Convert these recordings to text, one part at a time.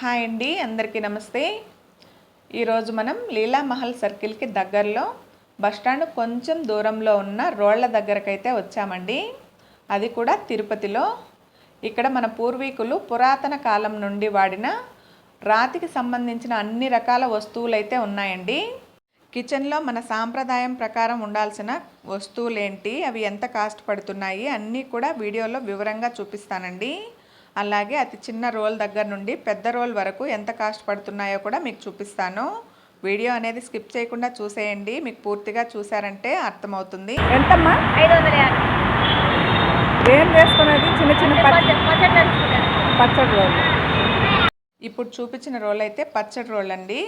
Hi అండి అందరికీ నమస్తే. ఈరోజు మనం లీలామహల్ సర్కిల్కి దగ్గరలో బస్టాండ్ కొంచెం దూరంలో ఉన్న రోళ్ళ దగ్గరకైతే వచ్చామండి. అది కూడా తిరుపతిలో. ఇక్కడ మన పూర్వీకులు పురాతన కాలం నుండి వాడిన రాతికి సంబంధించిన అన్ని రకాల వస్తువులైతే ఉన్నాయండి. కిచెన్లో మన సాంప్రదాయం ప్రకారం ఉండాల్సిన వస్తువులు ఏంటి అవి ఎంత కాస్ట్ పడుతున్నాయి అన్నీ కూడా వీడియోలో వివరంగా చూపిస్తానండి. అలాగే అతి చిన్న రోల్ దగ్గర నుండి పెద్ద రోల్ వరకు ఎంత కాస్ట్ పడుతున్నాయో కూడా మీకు చూపిస్తాను. వీడియో అనేది స్కిప్ చేయకుండా చూసేయండి. మీకు పూర్తిగా చూసారంటే అర్థమవుతుంది. ఎంతమ్మా? ఐదు వందల యాభై. ఏం చేసుకునేది చిన్న చిన్న పచ్చ పచ్చడి రోజు ఇప్పుడు చూపించిన రోల్ అయితే పచ్చడి రోల్ అండి.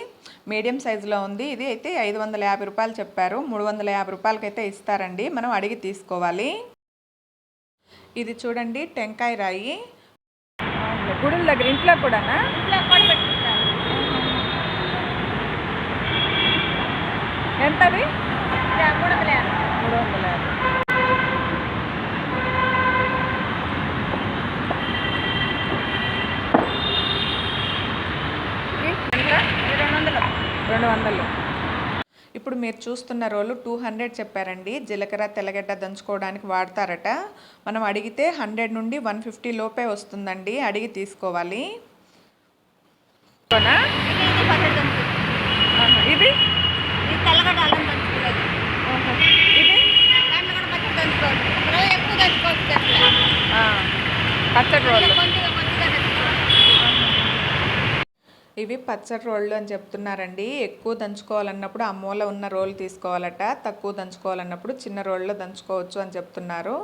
మీడియం సైజులో ఉంది. ఇది అయితే ఐదు వందల యాభై రూపాయలు చెప్పారు. మూడు వందల యాభై రూపాయలకైతే ఇస్తారండి. మనం అడిగి తీసుకోవాలి. ఇది చూడండి టెంకాయ రాయి. గుడుల దగ్గర ఇంట్లో కూడానా ఇంట్లో కూడా పెట్టుకుంటారు ఎంతది ఇది మూడు వందల యాభై మూడు వందల యాభై ఇది ఎంత? ఇది రెండు వందలు రెండు వందలు ఇప్పుడు మీరు చూస్తున్న రోలు టూ హండ్రెడ్ చెప్పారండి. జీలకర్ర తెల్లగడ్డ దంచుకోవడానికి వాడతారట. మనం అడిగితే హండ్రెడ్ నుండి వన్ ఫిఫ్టీ లోపే వస్తుందండి. అడిగి తీసుకోవాలి? ఇది? ఇది పచ్చడి ఆహా. ఇది ఇది తెల్లగడ్డ అల్లం దంచుకునేది ఇది దాంట్లో కూడా పచ్చడి దంచుకోవచ్చు రోజు ఎక్కువ దంచుకోవచ్చు చెట్ల ఆ, పచ్చడి రోడ్లు కొద్దిగా కొద్దిగా దంచుకోవాలి ఇవి పచ్చడి రోళ్ళు అని చెప్తున్నారండి. ఎక్కువ దంచుకోవాలన్నప్పుడు ఆ మూల ఉన్న రోల్ తీసుకోవాలట. తక్కువ దంచుకోవాలన్నప్పుడు చిన్న రోల్లో దంచుకోవచ్చు అని చెప్తున్నారు.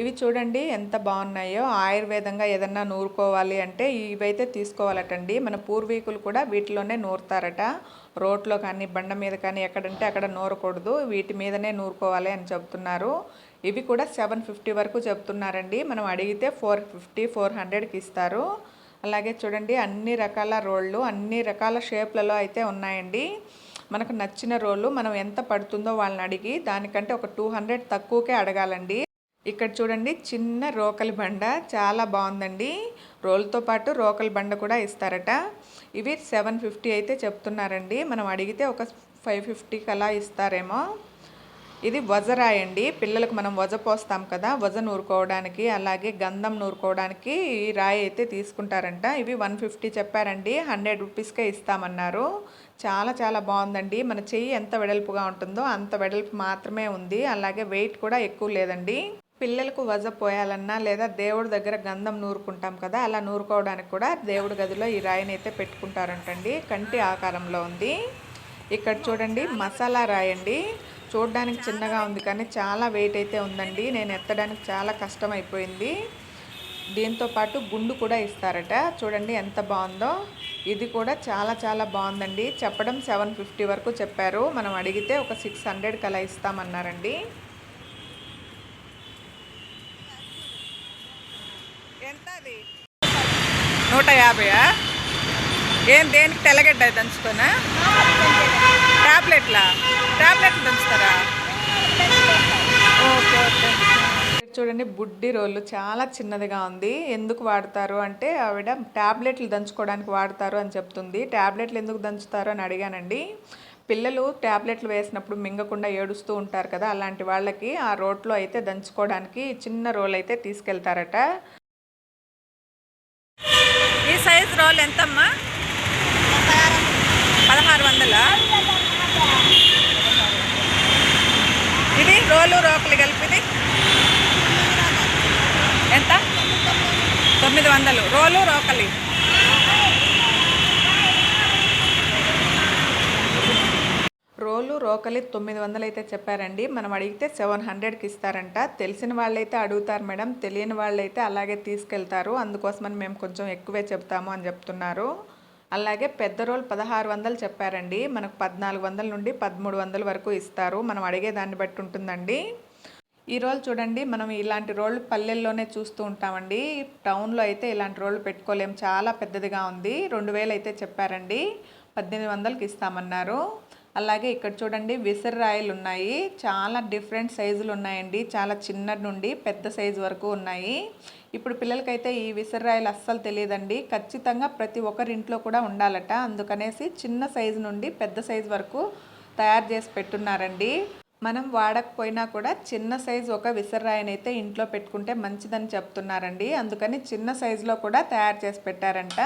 ఇవి చూడండి ఎంత బాగున్నాయో. ఆయుర్వేదంగా ఏదన్నా నూరుకోవాలి అంటే ఇవైతే తీసుకోవాలటండి. మన పూర్వీకులు కూడా వీటిలోనే నూరుతారట. రోడ్లో కానీ బండ మీద కానీ ఎక్కడంటే అక్కడ నూరకూడదు. వీటి మీదనే నూరుకోవాలి అని చెప్తున్నారు. ఇవి కూడా సెవెన్ ఫిఫ్టీ వరకు చెప్తున్నారండి. మనం అడిగితే ఫోర్ ఫిఫ్టీ ఫోర్ హండ్రెడ్కి ఇస్తారు. అలాగే చూడండి అన్ని రకాల రోళ్ళు అన్ని రకాల షేప్లలో అయితే ఉన్నాయండి. మనకు నచ్చిన రోళ్ళు మనం ఎంత పడుతుందో వాళ్ళని అడిగి దానికంటే ఒక టూ హండ్రెడ్ తక్కువకే అడగాలండి. ఇక్కడ చూడండి చిన్న రోకలి బండ చాలా బాగుందండి. రోల్తో పాటు రోకలి బండ కూడా ఇస్తారట. ఇవి సెవెన్ ఫిఫ్టీ అయితే చెప్తున్నారండి. మనం అడిగితే ఒక ఫైవ్ ఫిఫ్టీకి అలా ఇస్తారేమో. ఇది వజరాయి అండి పిల్లలకు మనం వజ పోస్తాం కదా వజ నూరుకోవడానికి అలాగే గంధం నూరుకోవడానికి ఈ రాయి అయితే తీసుకుంటారంట. ఇవి వన్ ఫిఫ్టీ చెప్పారండి. హండ్రెడ్ రూపీస్కే ఇస్తామన్నారు. చాలా చాలా బాగుందండి. మన చెయ్యి ఎంత వెడల్పుగా ఉంటుందో అంత వెడల్పు మాత్రమే ఉంది. అలాగే వెయిట్ కూడా ఎక్కువ లేదండి. పిల్లలకు వజ పోయాలన్నా లేదా దేవుడి దగ్గర గంధం నూరుకుంటాం కదా అలా నూరుకోవడానికి కూడా దేవుడి గదిలో ఈ రాయిని అయితే పెట్టుకుంటారంటండి. కంటి ఆకారంలో ఉంది. ఇక్కడ చూడండి మసాలా రాయి అండి చూడడానికి చిన్నగా ఉంది కానీ చాలా వెయిట్ అయితే ఉందండి. నేను ఎత్తడానికి చాలా కష్టం అయిపోయింది దీంతో పాటు గుండు కూడా ఇస్తారట. చూడండి ఎంత బాగుందో. ఇది కూడా చాలా చాలా బాగుందండి. చెప్పడం సెవెన్ ఫిఫ్టీ వరకు చెప్పారు. మనం అడిగితే ఒక సిక్స్ హండ్రెడ్కి అలా ఇస్తామన్నారండి. ఎంత అది నూట యాభైయా ఏం దేనికి తెల్లగడ్డ దంచుకోనా? టాబ్లెట్లా? టాబ్లెట్లు దంచుతారా? Okay okay. చూడండి బుడ్డి రోలు చాలా చిన్నదిగా ఉంది. ఎందుకు వాడతారు అంటే ఆవిడ ట్యాబ్లెట్లు దంచుకోవడానికి వాడతారు అని చెప్తుంది. ట్యాబ్లెట్లు ఎందుకు దంచుతారు అని అడిగానండి. పిల్లలు ట్యాబ్లెట్లు వేసినప్పుడు మింగకుండా ఏడుస్తూ ఉంటారు కదా అలాంటి వాళ్ళకి ఆ రోట్లో అయితే దంచుకోవడానికి చిన్న రోల్ అయితే తీసుకెళ్తారట. ఈ సైజ్ రోల్ ఎంతమ్మా? పదహారు వందలా ఇది రోలు రోకలి కలిపిది ఎంత? తొమ్మిది వందలు. రోలు రోకలి. రోలు రోకలి తొమ్మిది వందలు అయితే చెప్పారండి. మనం అడిగితే సెవెన్ హండ్రెడ్కి ఇస్తారంట. తెలిసిన వాళ్ళైతే అడుగుతారు మేడం. తెలియని వాళ్ళైతే అలాగే తీసుకెళ్తారు. అందుకోసమని మేము కొంచెం ఎక్కువే చెప్తాము అని చెప్తున్నారు. అలాగే పెద్ద రోల్ పదహారు వందలు చెప్పారండి. మనకు పద్నాలుగు వందల నుండి పదమూడు వందల వరకు ఇస్తారు. మనం అడిగే దాన్ని బట్టి ఉంటుందండి. ఈ రోల్ చూడండి మనం ఇలాంటి రోళ్ళు పల్లెల్లోనే చూస్తూ ఉంటామండి. టౌన్లో అయితే ఇలాంటి రోళ్ళు పెట్టుకోలేము చాలా పెద్దదిగా ఉంది. రెండు వేలు అయితే చెప్పారండి. పద్దెనిమిది వందలకి ఇస్తామన్నారు. అలాగే ఇక్కడ చూడండి విసర్రాయలు ఉన్నాయి. చాలా డిఫరెంట్ సైజులు ఉన్నాయండి. చాలా చిన్న నుండి పెద్ద సైజు వరకు ఉన్నాయి. ఇప్పుడు పిల్లలకైతే ఈ విసర్రాయలు అస్సలు తెలియదండి. ఖచ్చితంగా ప్రతి ఒక్కరి ఇంట్లో కూడా ఉండాలట. అందుకనేసి చిన్న సైజు నుండి పెద్ద సైజు వరకు తయారు చేసి పెట్టున్నారండి. మనం వాడకపోయినా కూడా చిన్న సైజు ఒక విసర్రాయిని అయితే ఇంట్లో పెట్టుకుంటే మంచిదని చెప్తున్నారండి. అందుకని చిన్న సైజులో కూడా తయారు చేసి పెట్టారంట.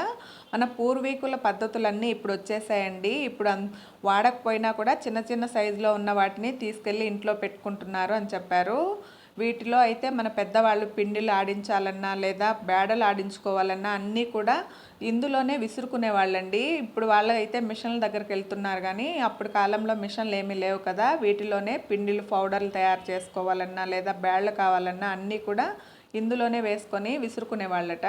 మన పూర్వీకుల పద్ధతులన్నీ ఇప్పుడు వచ్చేసాయండి. ఇప్పుడు వాడకపోయినా కూడా చిన్న చిన్న సైజులో ఉన్న వాటిని తీసుకెళ్ళి ఇంట్లో పెట్టుకుంటున్నారు అని చెప్పారు. వీటిలో అయితే మన పెద్దవాళ్ళు పిండిలు ఆడించాలన్నా లేదా బేడలు ఆడించుకోవాలన్నా అన్నీ కూడా ఇందులోనే విసురుకునే వాళ్ళండి ఇప్పుడు వాళ్ళు అయితే మిషన్ల దగ్గరికి వెళ్తున్నారు కానీ అప్పుడు కాలంలో మిషన్లు ఏమీ లేవు కదా. వీటిలోనే పిండిలు పౌడర్లు తయారు చేసుకోవాలన్నా లేదా బేళ్ళు కావాలన్నా అన్నీ కూడా ఇందులోనే వేసుకొని విసురుకునే వాళ్ళట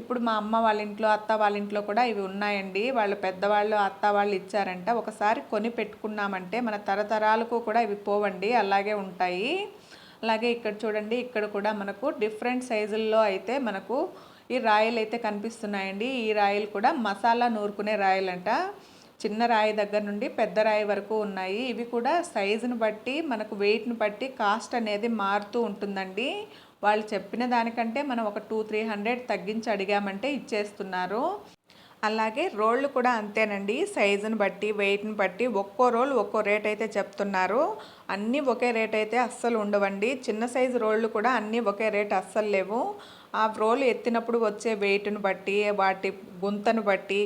ఇప్పుడు మా అమ్మ వాళ్ళ ఇంట్లో అత్త వాళ్ళ ఇంట్లో కూడా ఇవి ఉన్నాయండి. వాళ్ళు పెద్దవాళ్ళు అత్త వాళ్ళు ఇచ్చారంట. ఒకసారి కొని పెట్టుకున్నామంటే మన తరతరాలకు కూడా ఇవి పోవండి అలాగే ఉంటాయి. అలాగే ఇక్కడ చూడండి ఇక్కడ కూడా మనకు డిఫరెంట్ సైజుల్లో అయితే మనకు ఈ రాయలు అయితే కనిపిస్తున్నాయండి. ఈ రాయలు కూడా మసాలా నూరుకునే రాయలంట. చిన్న రాయి దగ్గర నుండి పెద్ద రాయి వరకు ఉన్నాయి. ఇవి కూడా సైజుని బట్టి మనకు వెయిట్ని బట్టి కాస్ట్ అనేది మారుతూ ఉంటుందండి. వాళ్ళు చెప్పిన దానికంటే మనం ఒక టూ త్రీ హండ్రెడ్ తగ్గించి అడిగామంటే ఇచ్చేస్తున్నారు. అలాగే రోళ్ళు కూడా అంతేనండి. సైజుని బట్టి వెయిట్ని బట్టి ఒక్కో రోల్ ఒక్కో రేట్ అయితే చెప్తున్నారు. అన్నీ ఒకే రేట్ అయితే అస్సలు ఉండవండి. చిన్న సైజు రోళ్ళు కూడా అన్నీ ఒకే రేట్ అస్సలు లేవు. ఆ రోలు ఎత్తినప్పుడు వచ్చే వెయిట్ని బట్టి వాటి గుంతను బట్టి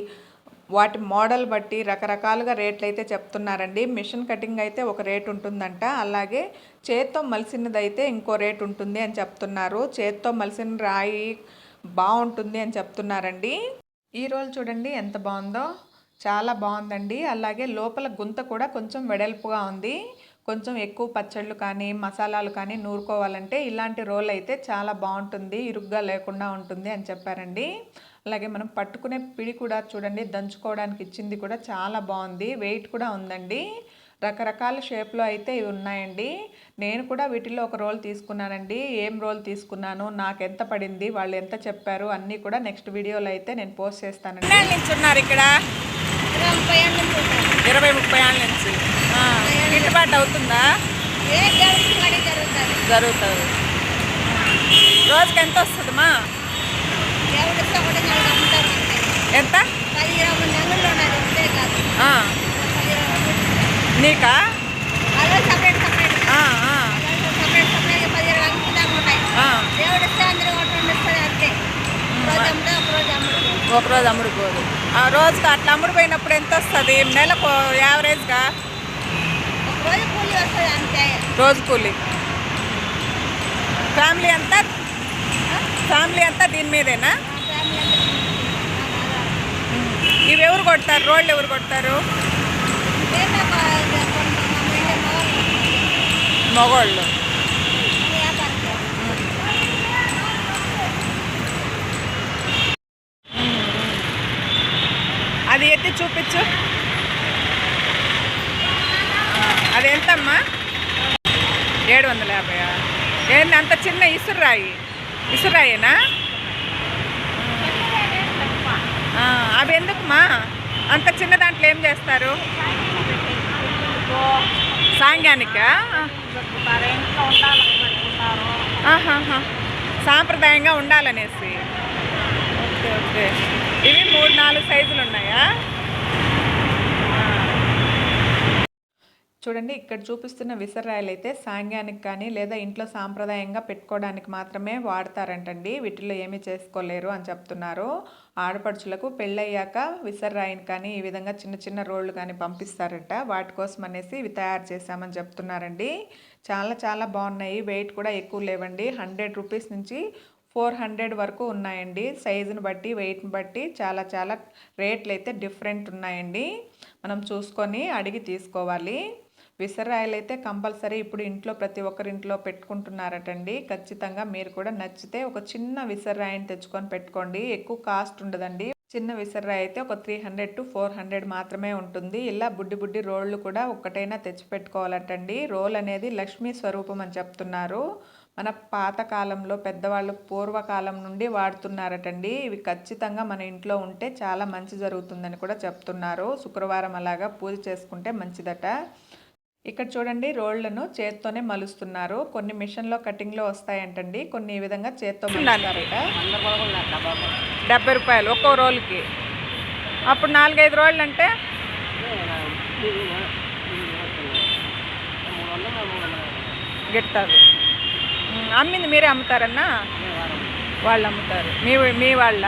వాటి మోడల్ బట్టి రకరకాలుగా రేట్లు అయితే చెప్తున్నారండి. మిషన్ కటింగ్ అయితే ఒక రేట్ ఉంటుందంట. అలాగే చేత్తో మలిసినది అయితే ఇంకో రేట్ ఉంటుంది అని చెప్తున్నారు. చేత్తో మలిసిన రాయి బాగుంటుంది అని చెప్తున్నారండి. ఈ రోల్ చూడండి ఎంత బాగుందో. చాలా బాగుందండి. అలాగే లోపల గుంత కూడా కొంచెం వెడల్పుగా ఉంది. కొంచెం ఎక్కువ పచ్చళ్ళు కానీ మసాలాలు కానీ నూరుకోవాలంటే ఇలాంటి రోల్ అయితే చాలా బాగుంటుంది. ఇరుగ్గా లేకుండా ఉంటుంది అని చెప్పారండి. అలాగే మనం పట్టుకునే పిడి కూడా చూడండి దంచుకోవడానికి ఇచ్చింది కూడా చాలా బాగుంది. వెయిట్ కూడా ఉందండి. రకరకాల షేప్లో అయితే ఇవి ఉన్నాయండి. నేను కూడా వీటిల్లో ఒక రోల్ తీసుకున్నానండి. ఏం రోల్ తీసుకున్నాను? నాకు ఎంత పడింది? వాళ్ళు ఎంత చెప్పారు? అన్నీ కూడా నెక్స్ట్ వీడియోలో అయితే నేను పోస్ట్ నుంచి ఉన్నారు ఇక్కడ? ఇరవై ముప్పై ఏళ్ళ నుంచి. గిట్టుబాటు అవుతుందా? జరుగుతుంది. రోజుకి ఎంత వస్తుందమ్మా ఎంత? పది ఇరవై మంది అంగుళ్ళు ఉన్నది అంతే కాదు ఆ, పది ఇరవై మంది. నీకా? సపరేట్ సపరేట్ పది ఆ. అమ్ముడు రోజుకి అట్లా అమ్ముడుపోయినప్పుడు ఎంత వస్తుంది? నెలకు యావరేజ్గా? రోజు కూలి వస్తుంది అంతే. రోజు కూలి. ఫ్యామిలీ అంతా? ఫ్యామిలీ అంతా దీని మీదేనా. ఇవి ఎవరు కొడతారు? రోళ్ళు ఎవరు కొడతారు అంటే నాకు ఇది కొంతమంది మగవాళ్ళు. అది ఎత్తి చూపించు. అది ఎంతమ్మా? ఏడు వందల యాభై ఏంది అంత చిన్న ఇసురాయి ఇసురాయేనా ఆ, అవి ఎందుకుమా అంత చిన్న దాంట్లో ఏం చేస్తారు? సాంఘానికా? సాంప్రదాయంగా ఉండాలనేసి. Okay okay. ఇవి మూడు నాలుగు సైజులు ఉన్నాయా? చూడండి ఇక్కడ చూపిస్తున్న విసర్రాయలు అయితే సాంగ్యానికి కానీ లేదా ఇంట్లో సాంప్రదాయంగా పెట్టుకోవడానికి మాత్రమే వాడతారంటండి. వీటిలో ఏమీ చేసుకోలేరు అని చెప్తున్నారు. ఆడపడుచులకు పెళ్ళయ్యాక విసర్రాయిని కానీ ఈ విధంగా చిన్న చిన్న రోళ్ళు కానీ పంపిస్తారట. వాటి కోసం అనేసి ఇవి తయారు చేశామని చెప్తున్నారండి. చాలా చాలా బాగున్నాయి. వెయిట్ కూడా ఎక్కువ లేవండి. హండ్రెడ్ రూపీస్ నుంచి ఫోర్ హండ్రెడ్ వరకు ఉన్నాయండి. సైజుని బట్టి వెయిట్ని బట్టి చాలా చాలా రేట్లు అయితే డిఫరెంట్ ఉన్నాయండి. మనం చూసుకొని అడిగి తీసుకోవాలి. విసరాయలు అయితే కంపల్సరీ ఇప్పుడు ఇంట్లో ప్రతి ఒక్కరి ఇంట్లో పెట్టుకుంటున్నారటండి. ఖచ్చితంగా మీరు కూడా నచ్చితే ఒక చిన్న విసరాయిని తెచ్చుకొని పెట్టుకోండి. ఎక్కువ కాస్ట్ ఉండదండి. చిన్న విసర్రాయి అయితే ఒక three hundred to four hundred మాత్రమే ఉంటుంది. ఇలా బుడ్డి బుడ్డి రోళ్ళు కూడా ఒక్కటైనా తెచ్చి పెట్టుకోవాలటండి. రోల్ అనేది లక్ష్మీ స్వరూపం అని చెప్తున్నారు. మన పాతకాలంలో పెద్దవాళ్ళు పూర్వకాలం నుండి వాడుతున్నారటండి. ఇవి ఖచ్చితంగా మన ఇంట్లో ఉంటే చాలా మంచి జరుగుతుందని కూడా చెప్తున్నారు. శుక్రవారం అలాగా పూజ చేసుకుంటే మంచిదట. ఇక్కడ చూడండి రోళ్ళను చేత్తోనే మలుస్తున్నారు. కొన్ని మిషన్లో కటింగ్లో వస్తాయంటండి. కొన్ని ఈ విధంగా చేత్తో మలుస్తారట. డెబ్బై రూపాయలు ఒక్కో రోల్కి. అప్పుడు నాలుగైదు రోళ్ళు అంటే గిట్టారు అమ్మింది మీరే అమ్ముతారన్నా? వాళ్ళు అమ్ముతారు మీ మీ వాళ్ళ.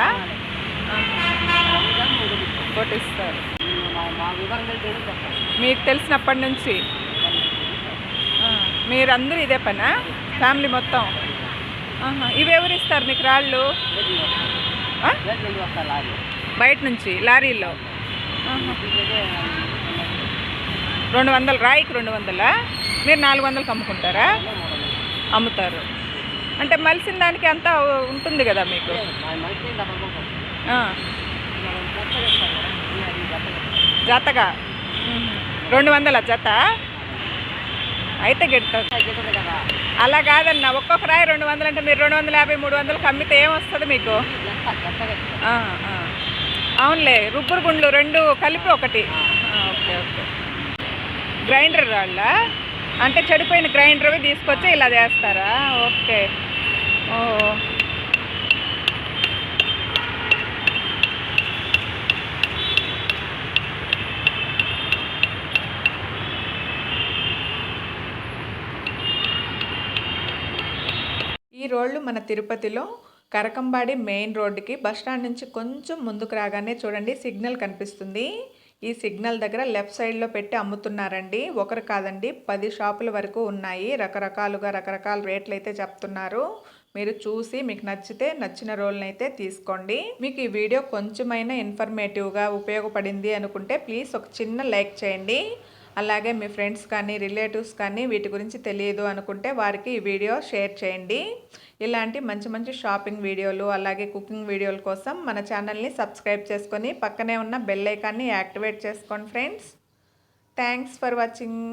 కొట్టిస్తారు. మీకు తెలిసినప్పటి నుంచి. మీరందరూ ఇదే పనా? ఫ్యామిలీ మొత్తం? ఇవెవరు ఇవి ఇస్తారు మీకు రాళ్ళు? బయట నుంచి లారీలో? రెండు వందలు రాయికి రెండు వందలా? మీరు నాలుగు వందలకి అమ్ముకుంటారా? అమ్ముతారు. అంటే మలిసిన దానికి అంతా ఉంటుంది కదా మీకు? జతగా? రెండు వందల జత? అయితే గిడుతుంది అలా కాదన్న ఒక్కొక్క రాయి రెండు వందలు అంటే మీరు రెండు వందల యాభై మూడు వందలు కమ్మితే ఏమొస్తుంది మీకు? అవునులే రుబ్బురు గుండ్లు రెండు కలిపి ఒకటి. Okay okay. గ్రైండర్ వాళ్ళ అంటే చెడిపోయిన గ్రైండర్వి తీసుకొచ్చి ఇలా చేస్తారా? ఓకే. ఓ. ఈ రోడ్లు మన తిరుపతిలో కరకంబాడి మెయిన్ రోడ్డుకి బస్ స్టాండ్ నుంచి కొంచెం ముందుకు రాగానే చూడండి సిగ్నల్ కనిపిస్తుంది. ఈ సిగ్నల్ దగ్గర లెఫ్ట్ సైడ్లో పెట్టి అమ్ముతున్నారండి. ఒకరు కాదండి పది షాపుల వరకు ఉన్నాయి. రకరకాలుగా రకరకాల రేట్లు అయితే చెప్తున్నారు. మీరు చూసి మీకు నచ్చితే నచ్చిన రోల్నైతే తీసుకోండి. మీకు ఈ వీడియో కొంచెమైనా ఇన్ఫర్మేటివ్గా ఉపయోగపడింది అనుకుంటే ప్లీజ్ ఒక చిన్న లైక్ చేయండి. అలాగే మీ ఫ్రెండ్స్ కానీ రిలేటివ్స్ కానీ వీటి గురించి తెలియదు అనుకుంటే వారికి ఈ వీడియో షేర్ చేయండి. ఇలాంటి మంచి మంచి షాపింగ్ వీడియోలు అలాగే కుకింగ్ వీడియోల కోసం మన ఛానల్ని సబ్స్క్రైబ్ చేసుకొని పక్కనే ఉన్న బెల్ ఐకాన్ని యాక్టివేట్ చేసుకోండి ఫ్రెండ్స్. Thanks for watching.